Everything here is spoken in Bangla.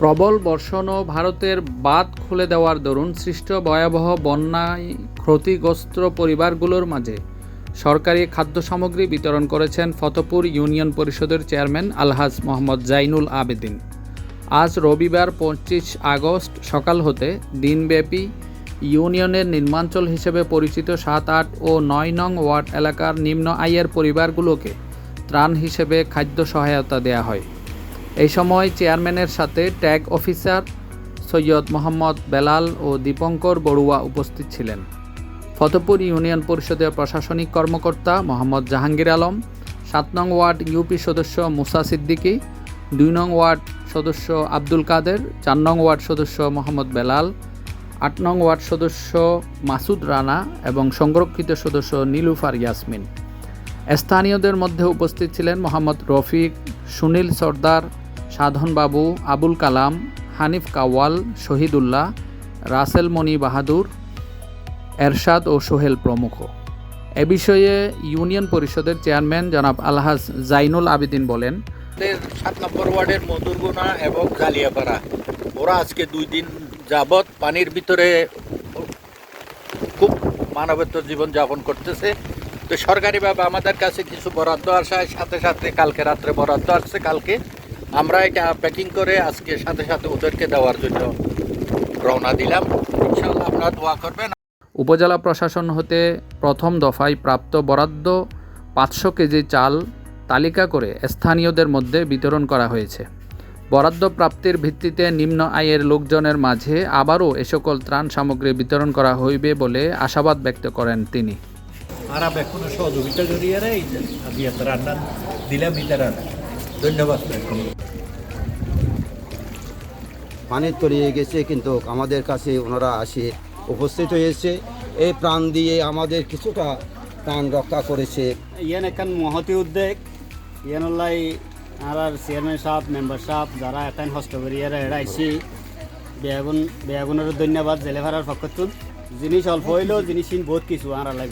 প্রবল বর্ষণ ও ভারতের বাঁধ খুলে দেওয়ার দরুন সৃষ্ট ভয়াবহ বন্যায় ক্ষতিগ্রস্ত পরিবারগুলোর মাঝে সরকারি খাদ্য সামগ্রী বিতরণ করেছেন ফতেপুর ইউনিয়ন পরিষদের চেয়ারম্যান আলহাজ মোহাম্মদ জাইনুল আবেদিন। আজ রবিবার পঁচিশ আগস্ট সকাল হতে দিনব্যাপী ইউনিয়নের নির্মাঞ্চল হিসেবে পরিচিত সাত, আট ও নয় নং ওয়ার্ড এলাকার নিম্ন আয়ের পরিবারগুলোকে ত্রাণ হিসেবে খাদ্য সহায়তা দেওয়া হয়। এই সময় চেয়ারম্যানের সাথে ট্যাগ অফিসার সৈয়দ মোহাম্মদ বেলাল ও দীপঙ্কর বড়ুয়া উপস্থিত ছিলেন। ফতেপুর ইউনিয়ন পরিষদের প্রশাসনিক কর্মকর্তা মোহাম্মদ জাহাঙ্গীর আলম, সাত নং ওয়ার্ড ইউপি সদস্য মুসা সিদ্দিকী, দুই নং ওয়ার্ড সদস্য আব্দুল কাদের, চার নং ওয়ার্ড সদস্য মোহাম্মদ বেলাল, আট নং ওয়ার্ড সদস্য মাসুদ রানা এবং সংরক্ষিত সদস্য নীলুফার ইয়াসমিন। স্থানীয়দের মধ্যে উপস্থিত ছিলেন মোহাম্মদ রফিক, সুনীল সর্দার, সাধন বাবু, আবুল কালাম, হানিফ কাওয়াল, শহীদুল্লাহ, রাসেল মনি বাহাদুর, এরশাদ ও সোহেল প্রমুখ। এ বিষয়ে ইউনিয়ন পরিষদের চেয়ারম্যান জনাব আলহাজ জাইনুল আবেদিন বলেন সাত নম্বর ওয়ার্ডের মধুরগোনা এবং জালিয়াপাড়া। ওরা আজকে দুই দিন যাবৎ পানির ভিতরে খুব মানবেতর জীবন যাপন করতেছে। তো সরকারিভাবে আমাদের কাছে কিছু বরাদ্দ আসায় সাথে সাথে কালকে রাত্রে বরাদ্দ আসছে, কালকে আমরা এটা প্যাকিং করে আজকে সাথে সাথে ওদেরকে দেওয়ার জন্য রওনা দিলাম। ইনশাল্লাহ আপনারা দোয়া করবেন। উপজেলা প্রশাসন হতে প্রথম দফায় প্রাপ্ত বরাদ্দ পাঁচশো কেজি চাল তালিকা করে স্থানীয়দের মধ্যে বিতরণ করা হয়েছে। বরাদ্দ প্রাপ্তির ভিত্তিতে নিম্ন আয়ের লোকজনের মাঝে আবারও এ সকল ত্রাণ সামগ্রী বিতরণ করা হইবে বলে আশাবাদ ব্যক্ত করেন তিনি। আর এখন সহযোগিতা জড়িয়ে আজকে এত রান্না দিলাম ইতারা ধন্যবাদ পানির তলিয়ে গেছে কিন্তু আমাদের কাছে ওনারা আসে উপস্থিত হয়েছে। এই প্রাণ দিয়ে আমাদের কিছুটা প্রাণ রক্ষা করেছে। ইয়ান এখান মহতি উদ্যোগ ইয়ান লাই আর চেয়ারম্যান সাহেব মেম্বার সাহেব যারা এখান হস্ত করিয়ার এড়াইছি বেয়াগুন বেয়াগুনের ধন্যবাদ জেলেভারার পক্ষতুন জিনিস অল্প হইলেও জিনিস বহুত কিছু আর লাই